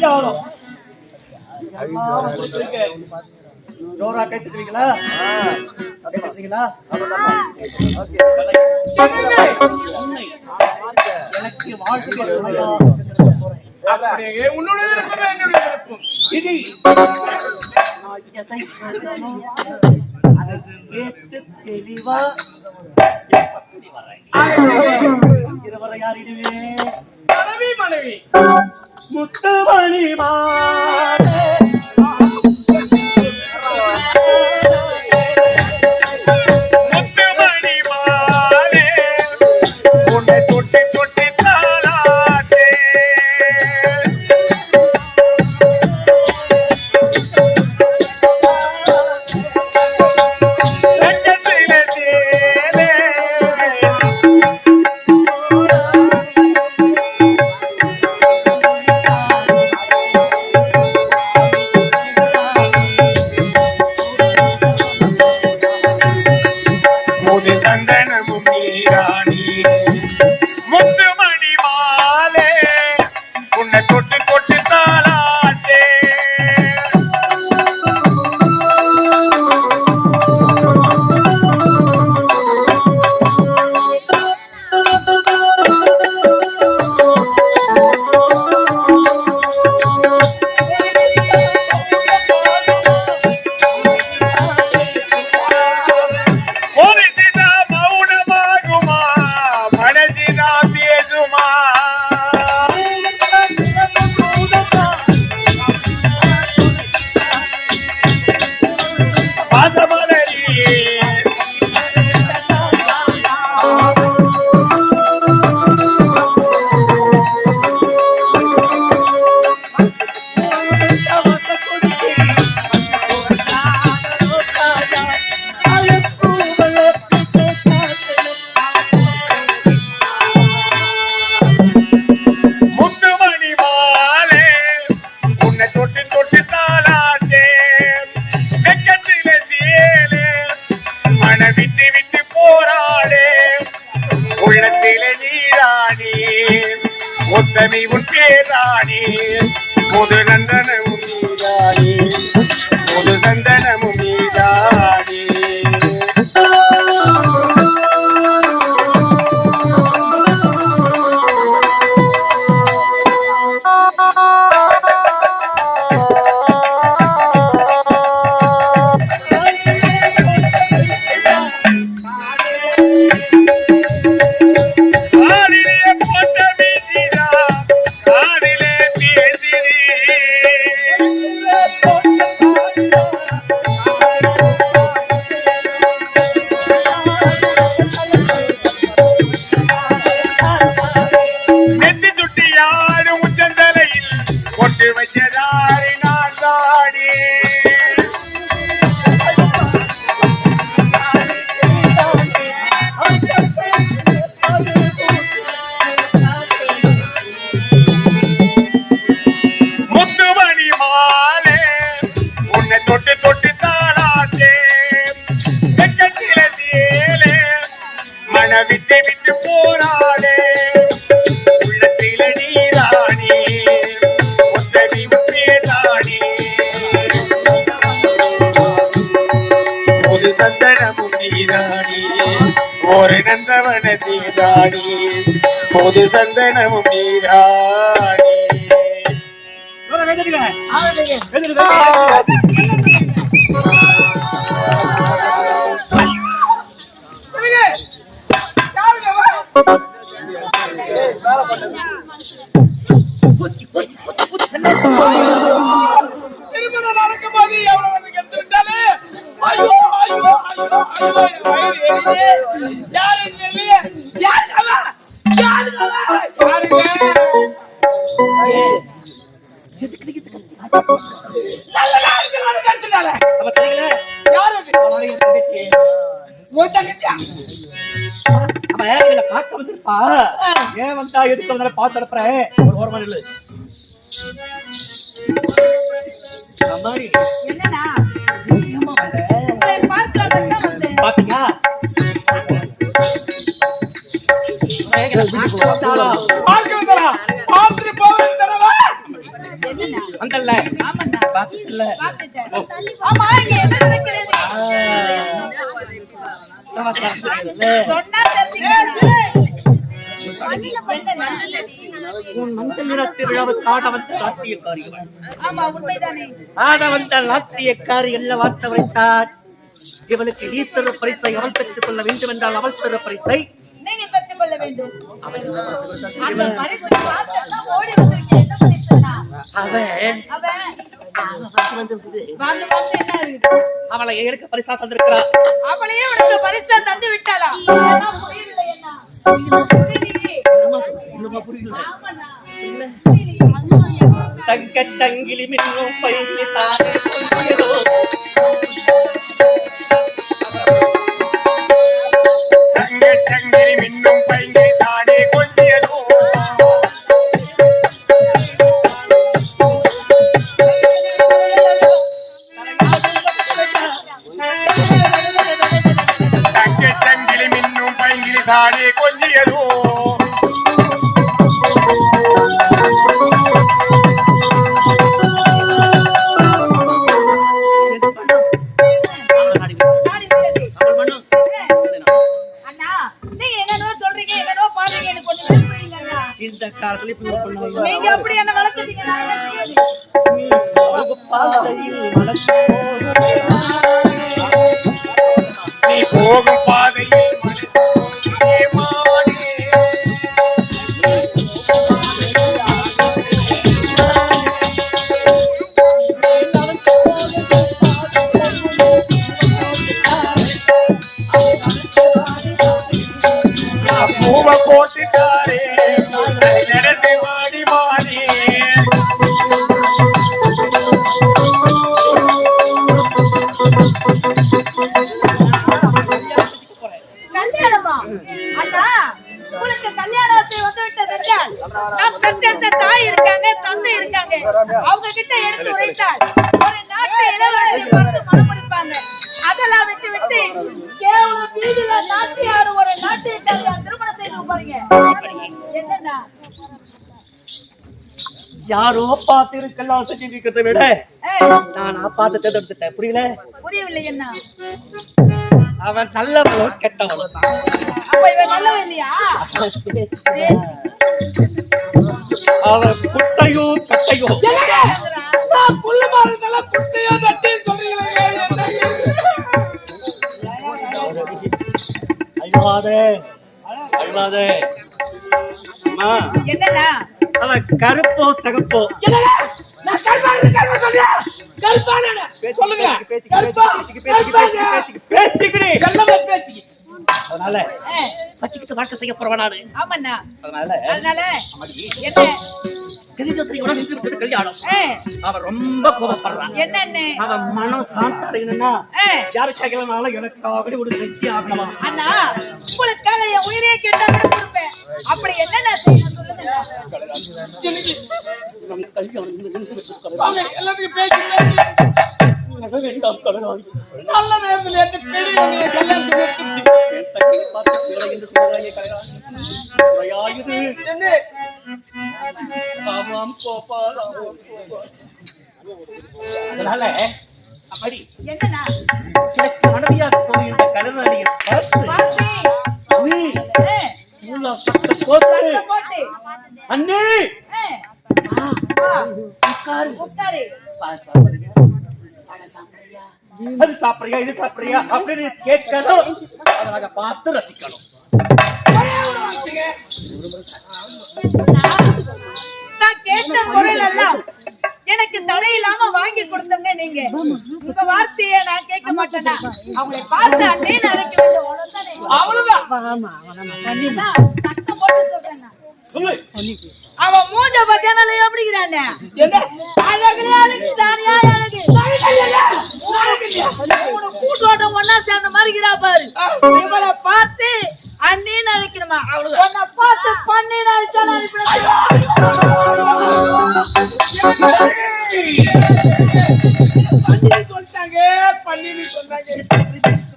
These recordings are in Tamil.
செஞ்சு ஆகணும் ஜோரா கை தட்டுவீங்களா? கை தட்டுவீங்களா? எனக்கு தெளிவா இருவரை யாரிடுவே மனைவி மனைவி. முத்துமணி மாதே உலகத்திலே நீராணி முத்தமி உன் பேராணி முது நந்தனமும் நீராணி முது சந்தனமும் நீராணி thank you வேதனை, வேதனை. சரிங்க. யாருங்க வா? திருமணம் நடக்கும்போது எவ்வளவு ஐயோ ஐயோ ஐயோ ஐயோ எரியுது. யாருன்னு தெரியல யாருங்க அவ? இதுக்கு நல்ல நேரத்துல வந்து கெடுத்துட்டாளே. அவ தெரியுங்களே, யார் அது? அவளோட என் தங்கச்சி. உன் தங்கச்சியா? அவ என்னை பார்க்க வந்திருப்பா. ஏன் வந்தா, எதுக்கு வந்தா பார்த்து அனுப்புறேன். ஒரு ஓரமா நில்லு. அம்மாடி, ஆமாண்ணா. பார்த்துட்டுல? பார்த்துட்டேன் ஆமா இங்க என்ன நடக்கிறது சமாச்சாரம் தெரியுதுல்ல? சொன்னா தெரிஞ்சுக்கிறேன். என்னண்ணா? உன் மஞ்சள் நிறத்து விழாவை காண வந்த நாட்டியக்காரி இவள். ஆமா உண்மைதானே. ஆட வந்த நாட்டியக்காரி என்ன வார்த்தை வைத்தார் இவளுக்கு நீ தரு பரிசை அவள் பெற்றுக் கொள்ள வேண்டும் என்றால் அவள் தரு பரிசை அவளை எனக்கு பரிசா தந்திருக்கிறார் அவளையே உனக்கு பரிசா தந்து விட்டாளா? தங்க சங்கிலி மின்னும் பையி தானே இந்த காலத்துல இப்படி ஒரு பொண்ணு வந்து. நீங்க அப்படி என்ன மனசு நீ போகும் பாதையில் பூவை போட்டுட்டாரே. Thank you. பாருங்க. யாரோ பார்த்து இருக்கலாம் செஞ்சு இருக்கிறத விட நான் பார்த்து தேர்ந்தெடுத்துட்டேன் புரியல? புரியவில்லை என்ன அவன் நல்லவனோ கெட்டவனோ அப்ப இவன் நல்லவன் இல்லையா. அவன் குட்டையோ கட்டையோ. நான் குள்ளமா இருந்தாலும் குட்டையோ தட்டின்னு சொல்றீங்களே அழுவாதே அழுவாதே அம்மா. என்னண்ணா அவன் கருப்போ சகப்போ. என்னடா? நான் கல்பானு கல்பா சொல்றியா? கல்பானு சொல்லுங்க. கல்பா பேச்சுக்கு பேச்சுக்கு எல்லாமே பேச்சுக்கு அதனால வச்சுக்கிட்டு வாழ்க்கை செய்ய போறவன் நானு. ஆமாண்ணா. அதனால அதனால என்ன? தெரிஞ்ச தெரியோட நின்று கல்யாணம். ஏய், அவன் ரொம்ப கோபப்படுறான். என்னன்னு? அவன் மனம் சாந்தடையணும்னா ஏய், யாருக்காகனாலும் எனக்காக ஒரு செஞ்சு ஆகணுமா? அண்ணா உங்களுக்காக என் உயிரையே நல்ல நேரத்துல எந்த பெரிய கல்யாணத்துக்கு எடுத்துச்சு என்று ஆமாம் கோபால் ஆமாம் கோபால் அதனால அப்படி எனக்கு மனைவியாக போய் இந்த பார்த்து ஊரெல்லாம் சத்தம் போட்டு. அண்ணே! அது சாப்பிடுறியா இது சாப்பிடுறியா அப்படின்னு கேட்கணும். அதை நாங்க பார்த்து ரசிக்கணும். நான் கேட்ட பொருள் எல்லாம் எனக்கு தடை இல்லாம வாங்கி கொடுத்தவங்க நீங்க. உங்க வார்த்தையை நான் கேட்க மாட்டேனா அவங்களை பார்த்து வேண்டும் அவ்வளவுதானே. அண்ணா, சத்தம் போட்டு சொல்றேன் நான். சொல்லு. அவன் மூஞ்ச பத்தியானால எப்படிங்கிறானே அழகுல அழகு தானியா அழகு. இவனை கூட்டோட்டம் ஒன்னா சேர்ந்த மாதிரி இருக்கிறா பாரு. இவளை பார்த்து அண்ணின்னு அழைக்கணுமா? உன்னை பார்த்து பண்ணின்னு அழைச்சாலும் சொல்லிட்டாங்க பன்னீர் சொன்னாங்க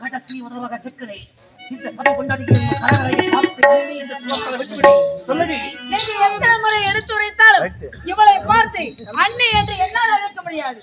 கடைசி உறவாக கேட்கிறேன் இந்த சபை முறை எடுத்துரைத்தாலும் இவளை பார்த்து அண்ணி என்று என்னால் அழைக்க முடியாது.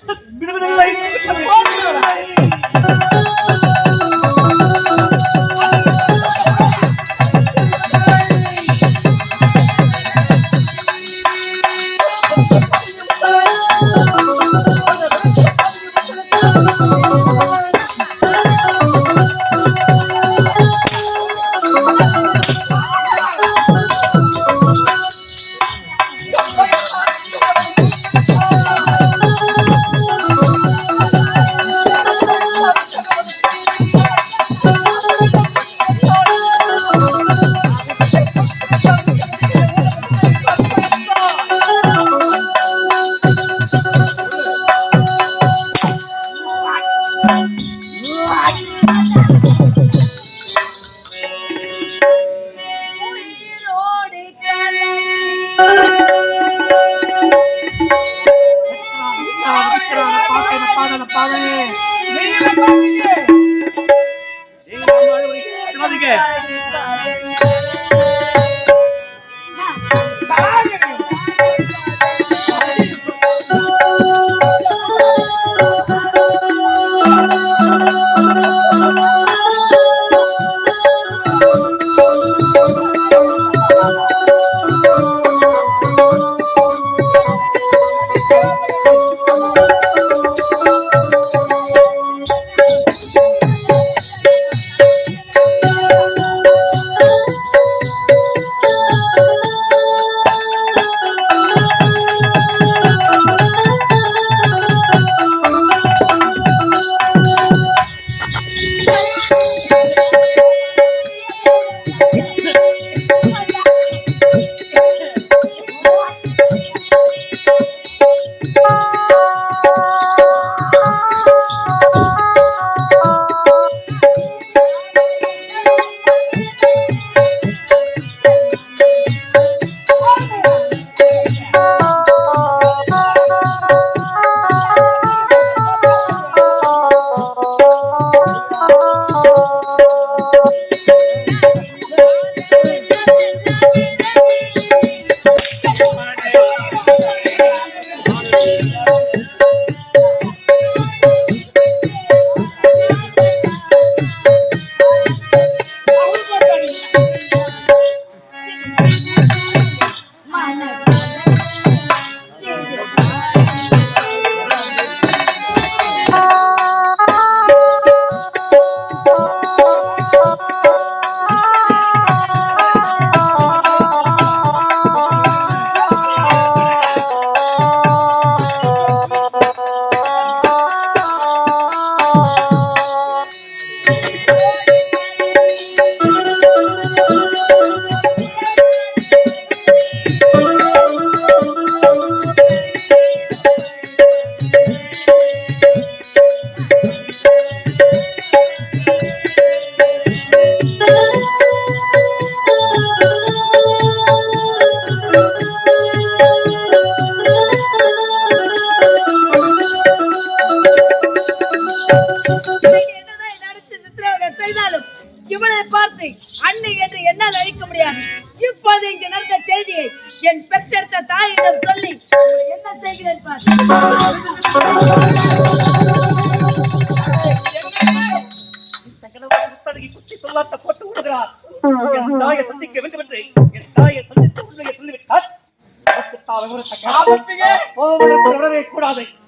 Robert.